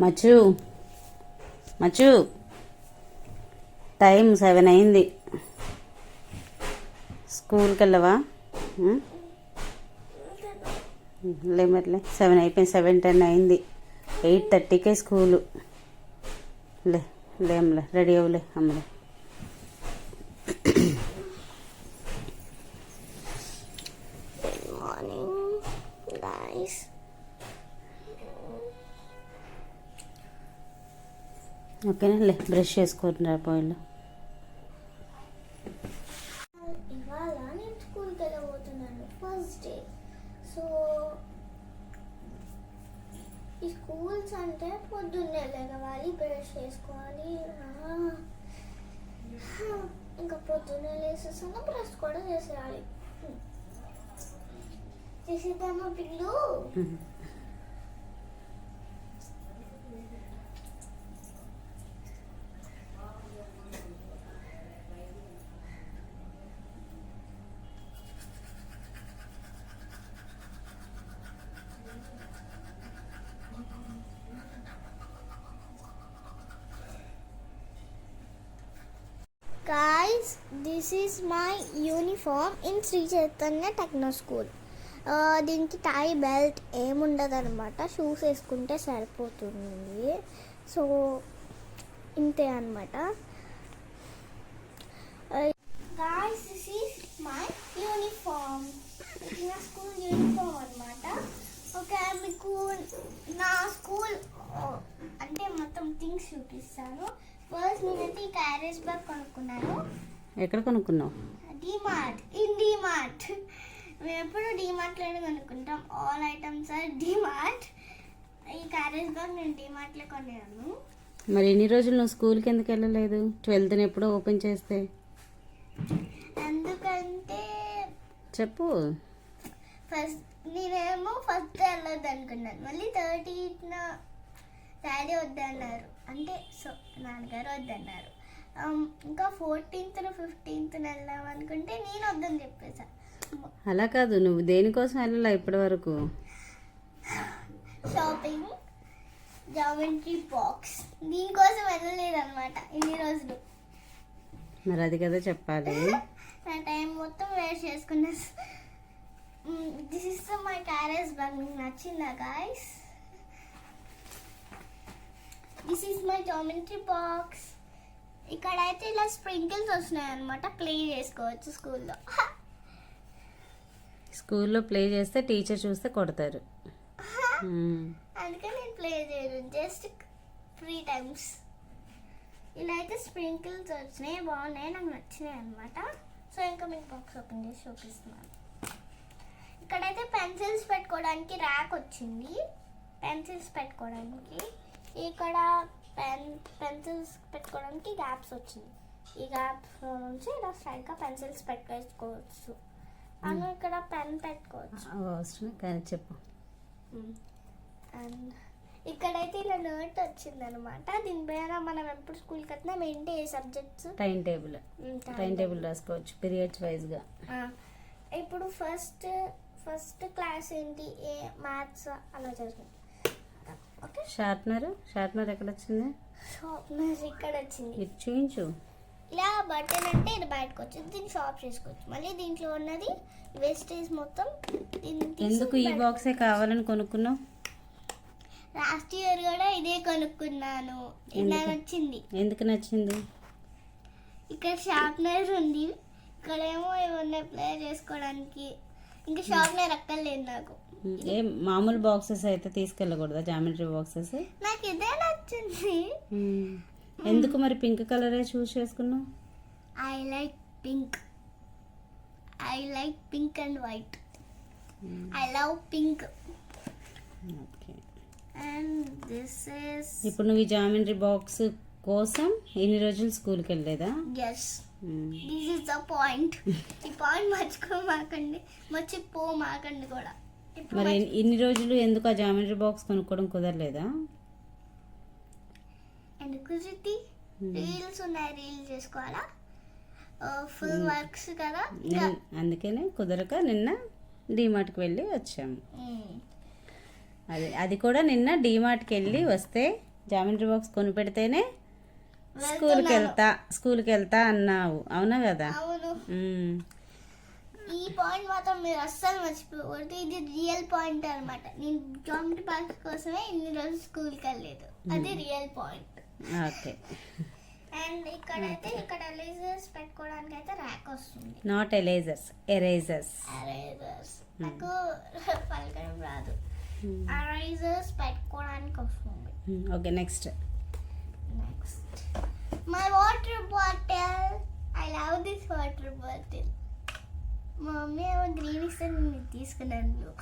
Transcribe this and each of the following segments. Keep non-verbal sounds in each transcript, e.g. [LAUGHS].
Machu. Machu. Time seven అయింది. స్కూల్కి వెళ్ళవా లేమట్లే లే. సెవెన్ అయిపోయింది. సెవెన్ టెన్ అయింది. ఎయిట్ థర్టీకే స్కూలు. లే లేంలే రెడీ అవ్వలే అమ్మలే. ఓకేనా? లే బ్రష్ చేసుకుంటున్నా పోయిలో ఇవాళ నేను స్కూల్కి వెళ్ళబోతున్నాను ఫస్ట్ డే. సో ఈ స్కూల్స్ అంటే పొద్దున్నే లేవాలి బ్రష్ చేసుకోవాలి. ఇంకా పొద్దున్నే లేసేసాను బ్రష్ కూడా చేసేయాలి. చేసేద్దామా పిల్లు? Guys, this is my uniform in Sri Chaitanya techno school దీనికి టై బెల్ట్ ఏముండదు అనమాట షూస్ వేసుకుంటే సరిపోతుంది. సో ఇంతే అనమాట guys this is my uniform నా స్కూల్ యూనిఫామ్ అనమాట ఓకే మీకు నా స్కూల్ అంటే మొత్తం థింగ్స్ చూపిస్తాను. ఫస్ట్ నేనైతే ఈ క్యారేజ్ బ్యాగ్ కొనుక్కున్నాను ఎక్కడ కొనుక్కున్నావు? డిమార్ట్ ఇన్ డిమార్ట్ మేము ఎప్పుడు డిమార్ట్లోనే కొనుక్కుంటాం. ఆల్ ఐటమ్స్ ఆర్ డిమార్ట్ ఈ క్యారేజ్ బ్యాగ్ నేను డిమార్ట్లో కొన్నాను. మరి ఎన్ని రోజులు నువ్వు స్కూల్కి ఎందుకు వెళ్ళలేదు? ట్వెల్త్ని ఎప్పుడో ఓపెన్ చేస్తే? ఎందుకంటే చెప్పు. ఫస్ట్ నేనేమో ఫస్ట్ వెళ్ళొద్దు అనుకున్నాను. మళ్ళీ థర్టీన డాడీ వద్దన్నారు. అంటే సో నాన్నగారు వద్దన్నారు. ఇంకా ఫోర్టీన్త్ ఫిఫ్టీన్త్ వెళ్దాం అనుకుంటే నేను వద్దని చెప్పేసా. అలా కాదు నువ్వు దేనికోసం వెళ్ళాలా ఇప్పటి వరకు షాపింగ్ జామెంట్రీ బాక్స్ దీనికోసం వెళ్ళలేదు అనమాట ఇన్ని రోజులు. మరి అది కదా చెప్పాలి. [LAUGHS] నా టైం మొత్తం వేస్ట్ చేసుకున్నా. This is my carriage bag మీకు నచ్చిందా guys this is my geometry box ఇక్కడ అయితే ఇలా స్ప్రింకిల్స్ వస్తున్నాయి అనమాట ప్లే చేసుకోవచ్చు స్కూల్లో. స్కూల్లో ప్లే చేస్తే టీచర్ చూస్తే కొడతారు. [LAUGHS] అందుకే నేను ప్లే చేయను. జస్ట్ త్రీ టైమ్స్ ఇలా అయితే స్ప్రింకిల్స్ వచ్చినాయి బాగున్నాయి నాకు నచ్చినాయి అనమాట సో ఇంకా మీకు బాక్స్ ఓపెన్ చేసి చూపిస్తున్నాను. ఇక్కడైతే పెన్సిల్స్ పెట్టుకోవడానికి ర్యాక్ వచ్చింది. పెన్సిల్స్ పెట్టుకోవడానికి. ఇక్కడ పెన్ పెన్సిల్స్ పెట్టుకోవడానికి గ్యాప్స్ వచ్చింది. ఈ గ్యాప్స్ నుంచి ఇలా స్ట్రైట్గా పెన్సిల్స్ పెట్టుకోవచ్చు అను ఇక్కడ పెన్ పెట్టుకోవచ్చు. కానీ చెప్పు. అండ్ ఇక్కడైతే ఇలా నోట్ వచ్చింది అనమాట దీనిపైన మనం ఎప్పుడు స్కూల్కి వచ్చినా ఏంటి ఏ subjects? Time table. Time table. రాసుకోవచ్చు పీరియడ్స్ వైజ్గా ఇప్పుడు ఫస్ట్ ఫస్ట్ క్లాస్ ఏంటి? ఏ మ్యాథ్స్ అలా ఓకే షార్ప్నర్? షార్ప్నర్ ఎక్కడ వచ్చింది షార్ప్నర్ ఇక్కడ వచ్చింది ఇది చూయించు. ఇలా బటన్ అంటే ఇది బయటకు వచ్చింది దీన్ని షాప్ చేసుకోవచ్చు. మళ్ళీ దీంట్లో ఉన్నది వేస్టేజ్ మొత్తం ఎందుకు ఈ బాక్సే కావాలని కొనుక్కున్నావు? లాస్ట్ ఇయర్ కూడా ఇదే కొనుక్కున్నాను. ఇలా? వచ్చింది ఎందుకు నచ్చింది? ఇక్కడ షార్ప్నర్ ఉంది. ఇక్కడేమో ఏమన్నా ప్లే చేసుకోవడానికి ఇంకా షార్ప్నర్ అక్కర్లేదు నాకు. ఏ మామూలు బాక్సెస్ అయితే తీసుకెళ్ళకూడదా? Geometry boxes? నాకు ఇదే నచ్చింది. ఎందుకు మరి పింక్ కలరే చూస్ చేసుకున్నావు? I like pink I like pink and white I love pink okay. And this is ఇప్పుడు నువ్వు ఈ జామెట్రీ బాక్స్ కోసం ఎన్ని రోజులు స్కూల్కి వెళ్ళలేదా? Yes this is the point ఈ పాయింట్ మర్చిపోమాకండి మర్చిపో మాకండి కూడా మరి ఇన్ని- రోజులు ఎందుకు ఆ జామెట్రీ బాక్స్ కొనుక్కోవడం కుదరలేదా? ఎందుకు శృతి? రీల్స్ ఉన్నాయి రీల్స్ చేసుకోవాలా? ఫుల్ వర్క్స్ కదా? ఇంకా నిన్- అందుకనే కుదరక నిన్న డీమార్ట్కి వెళ్ళి వచ్చాము. మ్మ్. అది అది కూడా నిన్న డీమార్ట్కి వెళ్ళి వస్తే జామెంట్రీ బాక్స్ కొని పెడితేనే స్కూల్కి వెళ్తా స్కూల్కి వెళ్తా అన్నావు అవునా. కదా. ఈ పాయింట్ మాత్రం మీరు అస్సలు మర్చిపోకూడదు. ఇది రియల్ పాయింట్ అన్నమాట. నేను జామెంట్రీ బాక్స్ కోసమే ఇన్ని రోజులు స్కూల్కి వెళ్ళలేదు అది రియల్ పాయింట్. ఓకే. అండ్ ఇక్కడైతే ఇక్కడ ఎరేజర్స్ పెట్టుకోవడానికి అయితే ర్యాక్ వస్తుంది. Not erasers. ఎరేజర్స్. ఎరేజర్స్ నాకు [LAUGHS] పలకడం రాదు. ఎరేజర్స్ పెట్టుకోవడానికి వస్తుంది. Okay next. My water bottle I love this water bottle మా మమ్మీ ఏమో గ్రీన్ ఇస్తే నేను ఇది తీసుకున్నాను.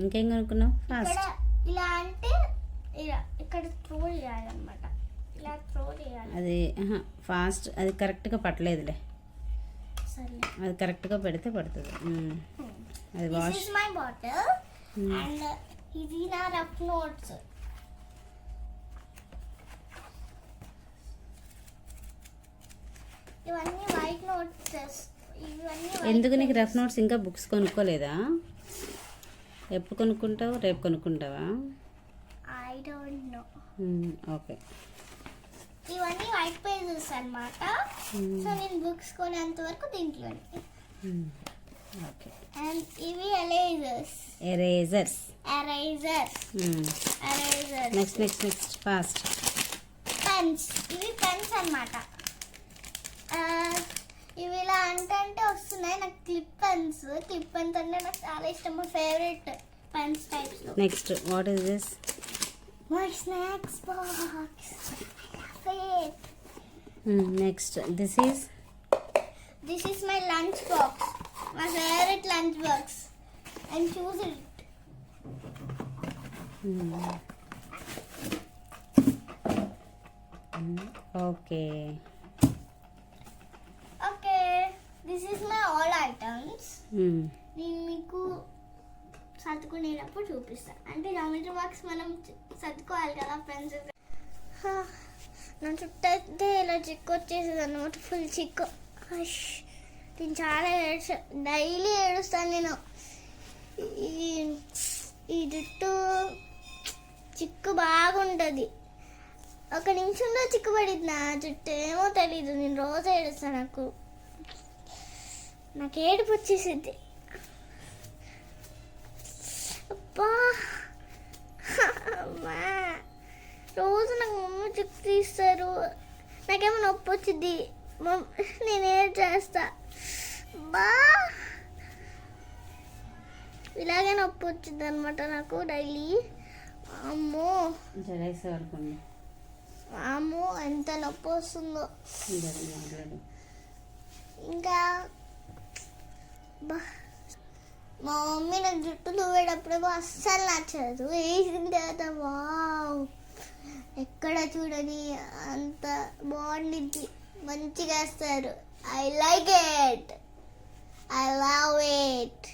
ఇంకేం కొనుక్కున్నావు? ఫాస్ట్ ఇలా అంటే ఇలా ఇక్కడ త్రో చేయాలన్నమాట. ఇలా త్రో చేయాలి. అది ఫాస్ట్ అది కరెక్ట్గా పట్టలేదులే. సరే. అది కరెక్ట్గా పెడితే పడుతుంది. మ్మ్. అది వాష్ మై బాటిల్ అండ్ ఇది నా రఫ్ నోట్స్ ఇవన్నీ వైట్ నోట్స్ ఇవన్నీ ఎందుకు నీకు రఫ్ నోట్స్ ఇంకా బుక్స్ కొనుక్కోలేదా? ఎప్పుడు కొనుక్కుంటావు? రేపు కొనుక్కుంటావా? I don't know. ఓకే ఇవన్నీ వైట్ పేజెస్ అన్నమాట. సో నేను బుక్స్ కొనేంత వరకు దీంట్లోనే మ్మ్. ఓకే అండ్ ఇవి erasers erasers erasers erasers next next next fast pens ఇవి పెన్స్ అన్నమాట. ఆ, ఇవి ఇలా అంటే అంటే వస్తున్నాయి. నాకు క్లిప్ పెన్స్. క్లిప్ పెన్స్ అంటే నాకు చాలా ఇష్టం. మా favourite pens types. Next what is this my snacks box next this is this is my lunch box my favourite lunch box and choose it okay this is my all items నేను మీకు సర్దుకునేటప్పుడు చూపిస్తాను అంటే geometry box మనం సర్దుకోవాలి కదా friends నా చుట్టూ అయితే ఇలా చిక్కు వచ్చేసేది అనమాట ఫుల్ చిక్కు. హష్. నేను చాలా ఏడ్చా డైలీ ఏడుస్తాను నేను. ఈ ఈ జుట్టు చిక్కు బాగుంటుంది. ఒక నిమిషంలో చిక్కు పడింది నా జుట్టు ఏమో తెలీదు నేను రోజు ఏడుస్తాను నాకు. నాకు ఏడుపు వచ్చేసింది. అబ్బా. రోజు నాకు మమ్మీ చిక్కు తీస్తారు. నాకేమో నొప్పి వచ్చింది. నేను ఏం చేస్తా? బా ఇలాగే నొప్పి వచ్చింది అనమాట నాకు డైలీ. అమ్మో. అమ్మో ఎంత నొప్పి వస్తుందో. ఇంకా మా మమ్మీ నాకు జుట్టు దువ్వేటప్పుడు అస్సలు నచ్చదు. వేసిన తర్వాత వావ్. ఎక్కడ చూడని అంత బాగుండిద్ది. మంచిగా వేస్తారు. I like it I love it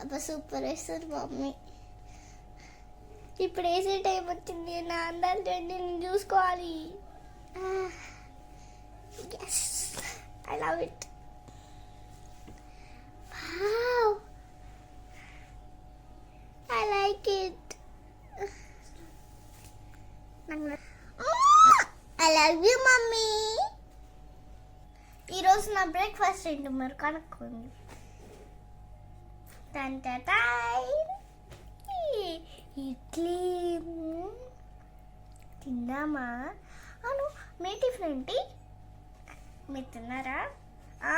అబ్బా సూపర్ వేస్తారు మమ్మీ. ఇప్పుడు వేసే టైం వచ్చింది. నా అందాలు నేను చూసుకోవాలి. Yes I love it Wow. I like it. I love you mummy ఈరోజు నా బ్రేక్ఫాస్ట్ ఏంటి? మరి కనుక్కోండి. తంటాయ్ ఇడ్లీ. తిన్నామా? తిందామా అవును మీ టిఫిన్ ఏంటి? మీరు తిన్నారా? ఆ,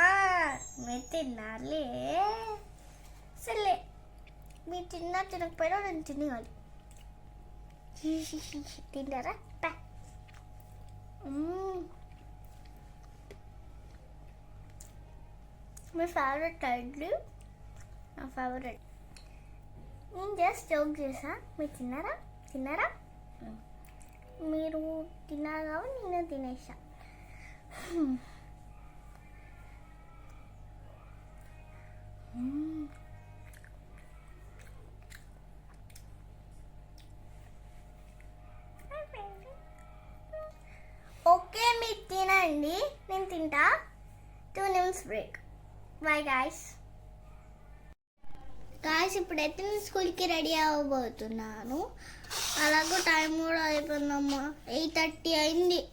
మీరు తిన్నారులే సర్లే మీరు తిన్నా తినకపోయినా నేను తినేయాలి. [LAUGHS] తింటారా పా. మీ ఫేవరెట్ టైడ్లు నా ఫేవరెట్ నేను జస్ట్ జోక్ చేసా మీరు తిన్నారా? తిన్నారా? మీరు తిన్నారు కాబట్టి నేను తినేసా too break bye guys guys ఇప్పుడైతే నేను స్కూల్కి రెడీ అవ్వబోతున్నాను. అలాగో టైం కూడా అయిపోయిందమ్మా. ఎయిట్ థర్టీ అయింది.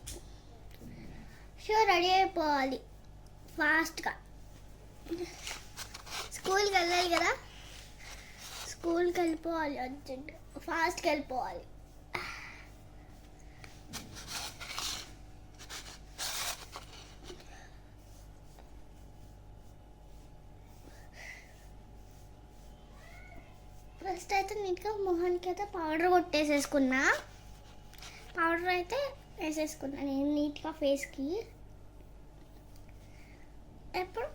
సో రెడీ అయిపోవాలి. ఫాస్ట్గా స్కూల్కి వెళ్ళాలి కదా? స్కూల్కి వెళ్ళిపోవాలి అర్జెంట్ ఫాస్ట్కి వెళ్ళిపోవాలి. ఫస్ట్ అయితే నీట్గా మొహానికి అయితే పౌడర్ కొట్టేసేసుకున్నా. పౌడర్ అయితే వేసేసుకున్నా నేను నీట్గా ఫేస్కి ఎప్పుడు?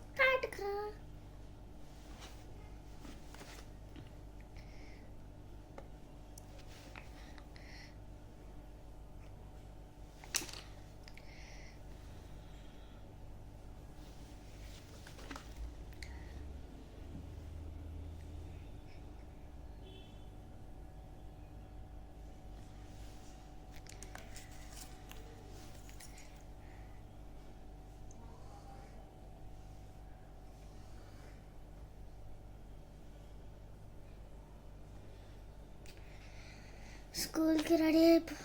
స్కూల్కి రెడీ అయిపో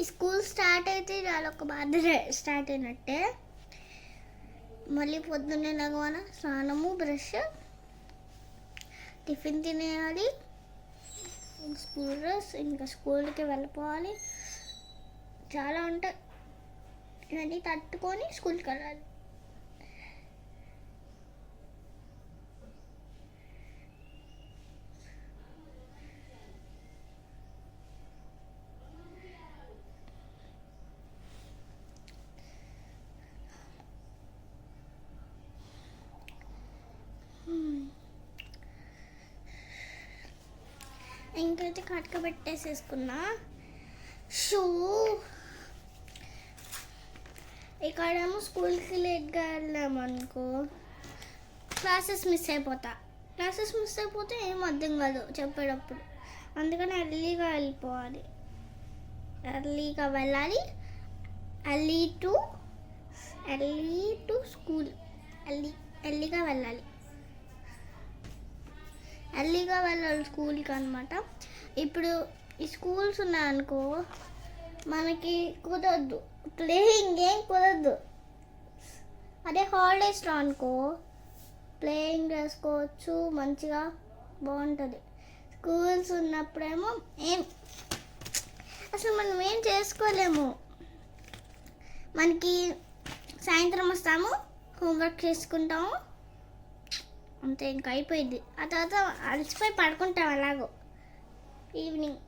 ఈ స్కూల్ స్టార్ట్ అయితే చాలా ఒక బాధ స్టార్ట్ అయినట్టే. మళ్ళీ పొద్దున్నే లగవన స్నానము బ్రష్ టిఫిన్ తినేయాలి. స్కూల్ డ్రెస్ ఇంకా స్కూల్కి వెళ్ళిపోవాలి. చాలా ఉంటాయి. ఇవన్నీ తట్టుకొని స్కూల్కి వెళ్ళాలి. అయితే కట్క పెట్టేసేసుకున్నా. షూ. ఇక్కడేమో స్కూల్కి లేట్గా వెళ్ళామనుకో క్లాసెస్ మిస్ అయిపోతా. క్లాసెస్ మిస్ అయిపోతే ఏం అర్థం కాదు చెప్పేటప్పుడు. అందుకని ఎర్లీగా వెళ్ళిపోవాలి. ఎర్లీగా వెళ్ళాలి. Early to early to school. Early ఎర్లీగా వెళ్ళాలి. ఎర్లీగా వెళ్ళాలి స్కూల్కి అనమాట ఇప్పుడు ఈ స్కూల్స్ ఉన్నాయనుకో మనకి కుదరదు. ప్లేయింగ్ ఏం కుదరదు. అదే హాలిడేస్లో అనుకో ప్లేయింగ్ చేసుకోవచ్చు మంచిగా బాగుంటుంది. స్కూల్స్ ఉన్నప్పుడేమో ఏం అసలు మనం ఏం చేసుకోలేము. మనకి సాయంత్రం వస్తాము హోంవర్క్ చేసుకుంటాము. అంతే ఇంకా అయిపోయింది. ఆ తర్వాత అలసిపోయి పడుకుంటాం అలాగో. ఈవినింగ్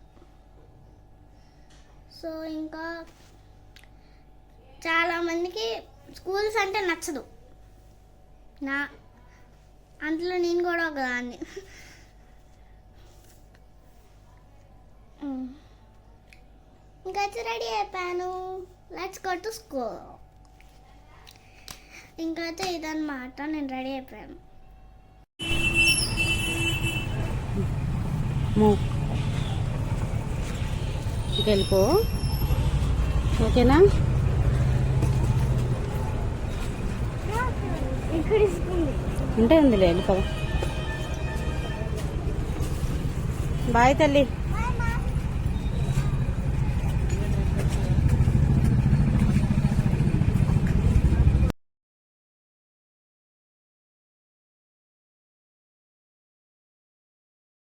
సో ఇంకా చాలామందికి స్కూల్స్ అంటే నచ్చదు. నా అందులో నేను కూడా ఒక దాన్ని ఇంకా రెడీ అయిపోయాను. లెట్స్ గో టు స్కూల్ ఇంకైతే ఇదన్నమాట నేను రెడీ అయిపోయాను. వెళ్ళిపో ఓకేనా? ఉంటే ఉందిలే వెళ్ళిపో. బాయ్ తల్లి.